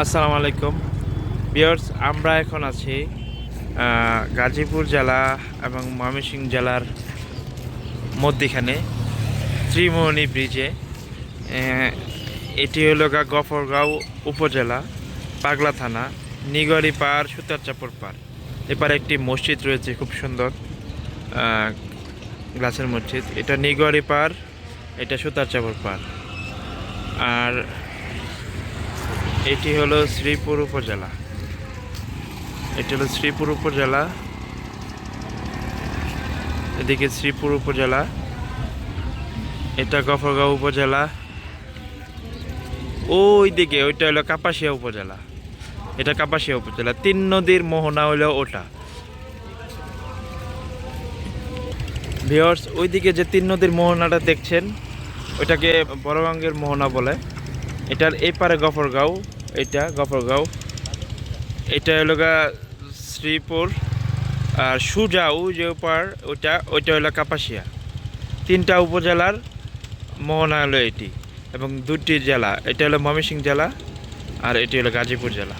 আসসালামু আলাইকুম। বিয়ার্স আমরা এখন আছি গাজীপুর জেলা এবং ময়মনসিংহ জেলার মধ্যিখানে ত্রিমোহনী ব্রিজে। এটি হলো গা গফরগাঁও উপজেলা, পাগলা থানা নিগরি পার সুতারচাপর পার এপারে একটি মসজিদ রয়েছে, খুব সুন্দর গ্লাসের মসজিদ। এটা নিগরি পার এটা সুতারচাপর পার আর এটি হলো শ্রীপুর উপজেলা। এটি হলো শ্রীপুর উপজেলা। এদিকে শ্রীপুর উপজেলা। এটা গফরগাঁও উপজেলা। ওই দিকে ওইটা হলো কাপাসিয়া উপজেলা। এটা কাপাসিয়া উপজেলা। তিন নদীর মোহনা হলো ওটা। ভিওর্স ওইদিকে যে তিন নদীর মোহনাটা দেখছেন, ওইটাকে বড়বাঙ্গের মোহনা বলে। এটার এই পারে গফরগাঁও এটা গফরগাঁও। এটা হলো শ্রীপুর আর সুজাউ যে পার, ওইটা ওইটা হলো কাপাসিয়া। তিনটা উপজেলার মোহনা এটি এবং দুটি জেলা। এটা হলো ময়মনসিংহ জেলা আর এটি হলো গাজীপুর জেলা।